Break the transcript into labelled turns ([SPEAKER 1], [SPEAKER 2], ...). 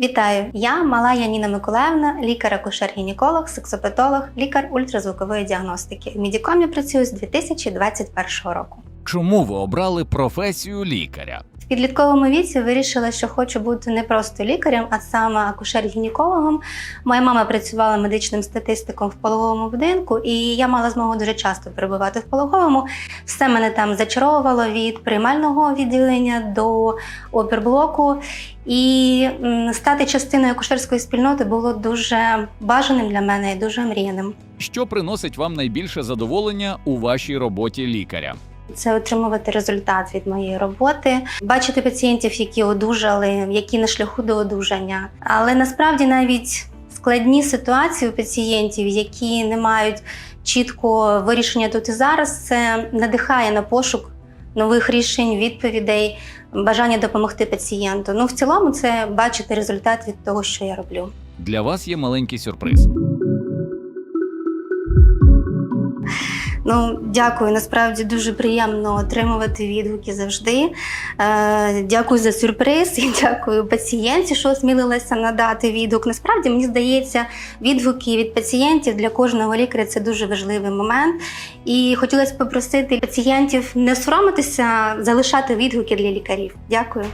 [SPEAKER 1] Вітаю! Я мала Яніна Миколаївна, лікар-акушер-гінеколог, сексопатолог, лікар ультразвукової діагностики. В Медікомі працюю з 2021 року.
[SPEAKER 2] Чому ви обрали професію лікаря?
[SPEAKER 1] В підлітковому віці вирішила, що хочу бути не просто лікарем, а саме акушер-гінекологом. Моя мама працювала медичним статистиком в пологовому будинку, і я мала змогу дуже часто перебувати в пологовому. Все мене там зачаровувало від приймального відділення до оперблоку. І стати частиною акушерської спільноти було дуже бажаним для мене і дуже мріяним.
[SPEAKER 2] Що приносить вам найбільше задоволення у вашій роботі лікаря?
[SPEAKER 1] Це отримувати результат від моєї роботи, бачити пацієнтів, які одужали, які на шляху до одужання. Але насправді навіть складні ситуації у пацієнтів, які не мають чіткого вирішення тут і зараз, це надихає на пошук нових рішень, відповідей, бажання допомогти пацієнту. Ну, в цілому, це бачити результат від того, що я роблю.
[SPEAKER 2] Для вас є маленький сюрприз.
[SPEAKER 1] Ну, дякую. Насправді дуже приємно отримувати відгуки завжди. Е, дякую за сюрприз і дякую пацієнті, що осмілилася надати відгук. Насправді мені здається, відгуки від пацієнтів для кожного лікаря це дуже важливий момент. І хотілося попросити пацієнтів не соромитися, залишати відгуки для лікарів. Дякую.